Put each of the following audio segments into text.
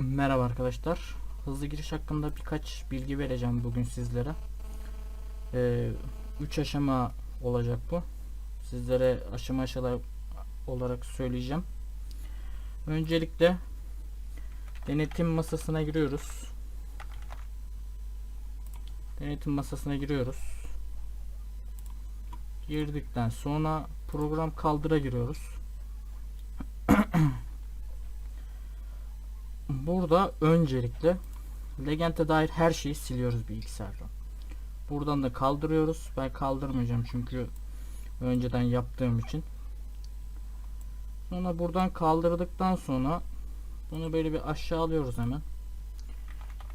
Merhaba arkadaşlar. Hızlı giriş hakkında birkaç bilgi vereceğim bugün sizlere. 3 aşama olacak bu. Sizlere aşama aşama olarak söyleyeceğim. Öncelikle denetim masasına giriyoruz. Denetim masasına giriyoruz. Girdikten sonra program kaldıra giriyoruz. Burada öncelikle Legend'e dair her şeyi siliyoruz bilgisayardan. Buradan da kaldırıyoruz. Ben kaldırmayacağım çünkü önceden yaptığım için. Sonra buradan kaldırdıktan sonra bunu böyle bir aşağı alıyoruz hemen.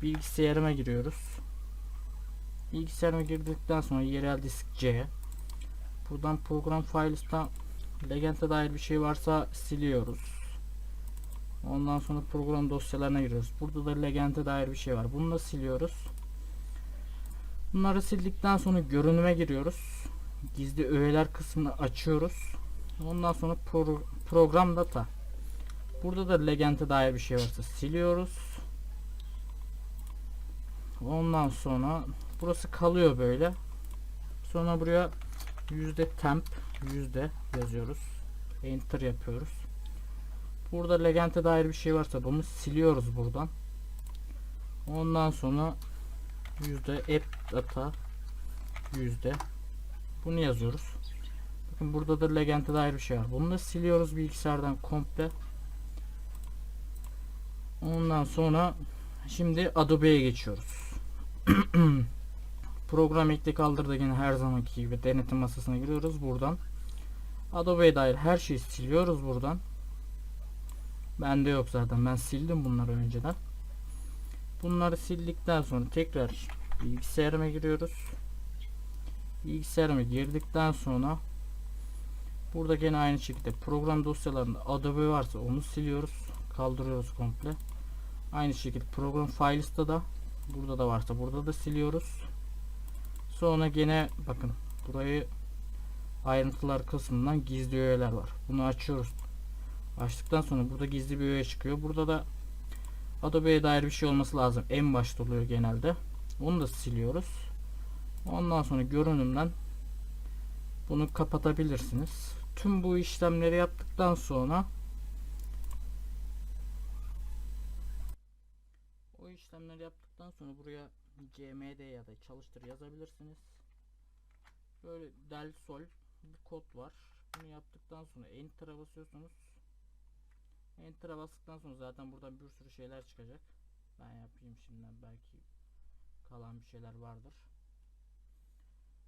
Bilgisayarıma giriyoruz. Bilgisayarıma girdikten sonra yerel disk C. Buradan program files'tan Legend'e dair bir şey varsa siliyoruz. Ondan sonra program dosyalarına giriyoruz. Burada da Legend'e dair bir şey var. Bunu da siliyoruz. Bunları sildikten sonra görünüme giriyoruz. Gizli öğeler kısmını açıyoruz. Ondan sonra pro program data. Burada da Legend'e dair bir şey varsa siliyoruz. Ondan sonra burası kalıyor böyle. Sonra buraya yüzde temp yüzde yazıyoruz. Enter yapıyoruz. Burada Legend'e dair bir şey varsa bunu siliyoruz buradan. Ondan sonra yüzde app data yüzde bunu yazıyoruz. Bakın burada da Legend'e dair bir şey var. Bunu da siliyoruz bilgisayardan komple. Ondan sonra şimdi Adobe'ye geçiyoruz. Program ekle kaldırdı yine her zamanki gibi denetim masasına giriyoruz buradan. Adobe'ye dair her şeyi siliyoruz buradan. Bende yok zaten. Ben sildim bunları önceden. Bunları sildikten sonra tekrar bilgisayarıma giriyoruz. Bilgisayarıma girdikten sonra burada gene aynı şekilde program dosyalarında Adobe varsa onu siliyoruz. Kaldırıyoruz komple. Aynı şekilde program files'ta da burada da varsa burada da siliyoruz. Sonra gene bakın burayı ayrıntılar kısmından gizli öğeler var. Bunu açıyoruz. Açtıktan sonra burada gizli bir öğe çıkıyor. Burada da Adobe'ye dair bir şey olması lazım. En başta oluyor genelde. Onu da siliyoruz. Ondan sonra görünümden bunu kapatabilirsiniz. Tüm bu işlemleri yaptıktan sonra o işlemleri yaptıktan sonra buraya cmd ya da çalıştır yazabilirsiniz. Böyle del sol bir kod var. Bunu yaptıktan sonra enter'a basıyorsunuz. Enter'a bastıktan sonra zaten buradan bir sürü şeyler çıkacak. Ben yapayım şimdiden belki kalan bir şeyler vardır.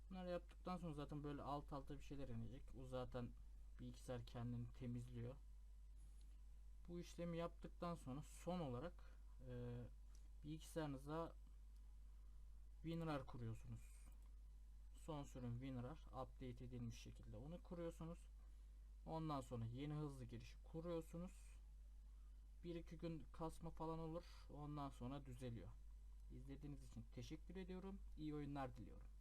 Bunları yaptıktan sonra zaten böyle alt alta bir şeyler inecek. O zaten bilgisayar kendini temizliyor. Bu işlemi yaptıktan sonra son olarak e, bilgisayarınıza WinRAR kuruyorsunuz. Son sürüm WinRAR update edilmiş şekilde onu kuruyorsunuz. Ondan sonra yeni hızlı girişi kuruyorsunuz. 1-2 gün kasma falan olur. Ondan sonra düzeliyor. İzlediğiniz için teşekkür ediyorum. İyi oyunlar diliyorum.